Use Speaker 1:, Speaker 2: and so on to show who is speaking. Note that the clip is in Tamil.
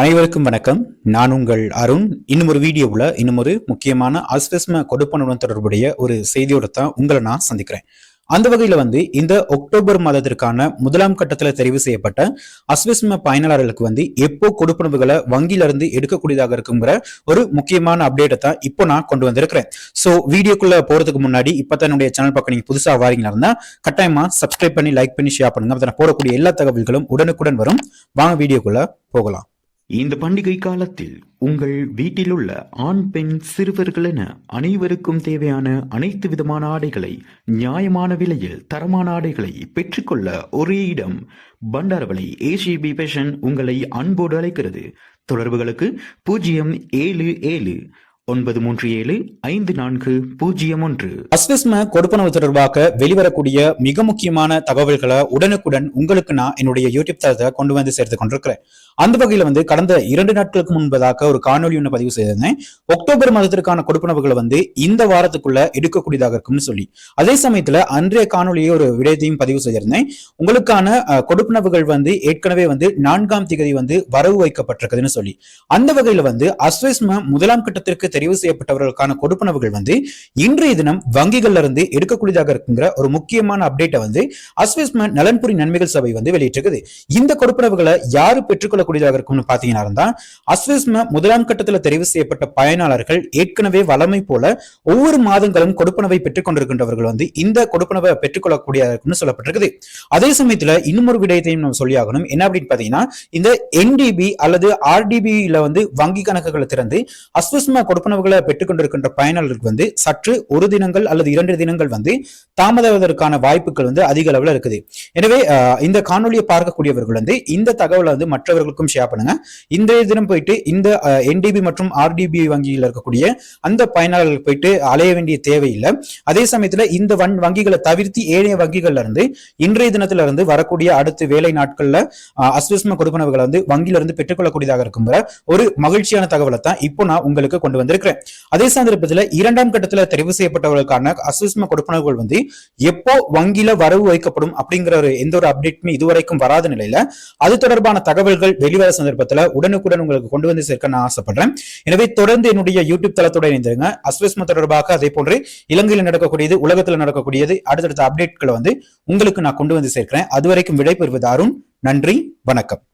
Speaker 1: அனைவருக்கும் வணக்கம். நான் உங்கள் அருண். இன்னும் ஒரு வீடியோவில் இன்னும் ஒரு முக்கியமான அஸ்வஸ்ம கொடுப்பனுடன் தொடர்புடைய ஒரு செய்தியோட தான் உங்களை நான் சந்திக்கிறேன். அந்த வகையில் வந்து இந்த அக்டோபர் மாதத்திற்கான முதலாம் கட்டத்தில் தெரிவு செய்யப்பட்ட அஸ்வஸ்ம பயனாளர்களுக்கு வந்து எப்போ கொடுப்பனவுகளை வங்கியிலிருந்து எடுக்கக்கூடியதாக இருக்குங்கிற ஒரு முக்கியமான அப்டேட்டை தான் இப்போ நான் கொண்டு வந்திருக்கிறேன். ஸோ வீடியோக்குள்ள போறதுக்கு முன்னாடி இப்போ தான் என்னுடைய சேனல் பக்கம் நீங்கள் புதுசாக வாரீங்களா இருந்தால் கட்டாயமாக சப்ஸ்கிரைப் பண்ணி லைக் பண்ணி ஷேர் பண்ணுங்க. அதனால் போடக்கூடிய எல்லா தகவல்களும் உடனுக்குடன் வரும். வாங்க வீடியோக்குள்ள போகலாம்.
Speaker 2: இந்த பண்டிகை காலத்தில் உங்கள் வீட்டிலுள்ள ஆண் பெண் சிறுவர்கள் என அனைவருக்கும் தேவையான அனைத்து விதமான ஆடைகளை நியாயமான விலையில் தரமான ஆடைகளை பெற்றுக்கொள்ள ஒரே இடம் பண்டாரவளை ஏசிபி பேஷன் உங்களை அன்போடு அழைக்கிறது. தொடர்புகளுக்கு பூஜ்ஜியம் ஏழு ஏழு ஒன்பது மூன்று ஏழு ஐந்து நான்கு பூஜ்ஜியம் ஒன்று.
Speaker 1: அஸ்விஸ்ம கொடுப்பனவு தொடர்பாக வெளிவரக்கூடிய மிக முக்கியமான தகவல்களை உடனுக்குடன் உங்களுக்கு நான் என்னுடைய யூடியூப் தளத்தை கொண்டு வந்து சேர்த்து கொண்டிருக்கிறேன். அந்த வகையில வந்து கடந்த இரண்டு நாட்களுக்கு முன்பதாக ஒரு காணொலி ஒன்று பதிவு செய்திருந்தேன். அக்டோபர் மாதத்திற்கான கொடுப்பனவுகளை வந்து இந்த வாரத்துக்குள்ள எடுக்கக்கூடியதாக இருக்கும்னு சொல்லி. அதே சமயத்துல அன்றைய காணொலியை ஒரு விடயத்தையும் பதிவு செய்திருந்தேன். உங்களுக்கான கொடுப்பனவுகள் வந்து ஏற்கனவே வந்து நான்காம் திகதி வந்து வரவு வைக்கப்பட்டிருக்குதுன்னு சொல்லி. அந்த வகையில் வந்து அஸ்விஸ்ம முதலாம் கட்டத்திற்கு தெரிவு செய்யப்பட்டவர்களுக்கான கொடுப்பனவுகள் வந்து இன்றைய தினம் வங்கிகள்ல இருந்து எடுக்கக்கூடியதாக இருக்குங்கிற ஒரு முக்கியமான அப்டேட்டை வந்து அஸ்விஸ்ம நலன்புரி நன்மைகள் சபை வந்து வெளியிட்டிருக்குது. இந்த கொடுப்பனவுகளை யாரு பெற்றுக்கொள்ளக்கூடியதாக இருக்கும்னு பாத்தீங்கன்னா இருந்தா அஸ்விஸ்ம முதலாம் கட்டத்துல தெரிவு செய்யப்பட்ட பயனாளர்கள் ஏற்கனவே வளமை போல ஒவ்வொரு மாதங்களும் கொடுப்பனவை பெற்றுக் கொண்டிருக்கின்றவர்கள் வந்து இந்த கொடுப்பனவை பெற்றுக்கொள்ளக்கூடியதாக சொல்லப்பட்டிருக்குது. அதே சமயத்துல இன்னொரு விடயத்தையும் நம்ம சொல்லியாகணும் என்ன அப்படின்னு பாத்தீங்கன்னா இந்த என்டிபி அல்லது ஆர்டிபியில வந்து வங்கி கணக்குகளை திறந்து அஸ்வஸ்ம கொடுப்பனவுகளை பெற்றுக்கொண்டிருக்கின்ற பயனாளர்களுக்கு வந்து சற்று ஒரு தினங்கள் அல்லது இரண்டு தினங்கள் வந்து தாமதவதற்கான வாய்ப்புகள் வந்து அதிக அளவில் இருக்குது. எனவே இந்த காணொலியை பார்க்கக்கூடியவர்கள் வந்து இந்த தகவலை வந்து மற்றவர்களுக்கும் ஷேர் பண்ணுங்க. இன்றைய தினம் போயிட்டு இந்த என்டிபி மற்றும் ஆர்டிபி வங்கியில் இருக்கக்கூடிய அந்த பயனாளர்கள் போயிட்டு அலைய வேண்டிய தேவையில்லை. அதே சமயத்தில் இந்த வன் வங்கிகளை தவிர்த்து ஏனைய வங்கிகள்ல இருந்து இன்றைய தினத்துல இருந்து வரக்கூடிய அடுத்த வேலை நாட்கள்ல அஸ்விஸ்ம கொடுப்பனவுகளை வந்து வங்கியில இருந்து பெற்றுக்கொள்ளக்கூடியதாக இருக்கும் ஒரு மகிழ்ச்சியான தகவலை தான் இப்போ நான் உங்களுக்கு கொண்டு வந்து வந்திருக்கிறேன் அதே சந்தர்ப்பத்தில் இரண்டாம் கட்டத்தில் தெரிவு செய்யப்பட்டவர்களுக்கான அஸ்வஸ்ம கொடுப்பனர்கள் வந்து எப்போ வங்கியில வரவு வைக்கப்படும் அப்படிங்கிற ஒரு எந்த ஒரு அப்டேட்டுமே இதுவரைக்கும் வராத நிலையில அது தொடர்பான தகவல்கள் வெளிவர சந்தர்ப்பத்துல உடனுக்குடன் உங்களுக்கு கொண்டு வந்து சேர்க்க நான் ஆசைப்படுறேன். எனவே தொடர்ந்து என்னுடைய யூடியூப் தளத்தோட இணைந்திருங்க. அஸ்வஸ்ம தொடர்பாக அதே போன்று இலங்கையில் நடக்கக்கூடியது உலகத்தில் நடக்கக்கூடியது அடுத்தடுத்த அப்டேட்களை வந்து உங்களுக்கு நான் கொண்டு வந்து சேர்க்கிறேன். அதுவரைக்கும் விடைபெறுவது அருண். நன்றி வணக்கம்.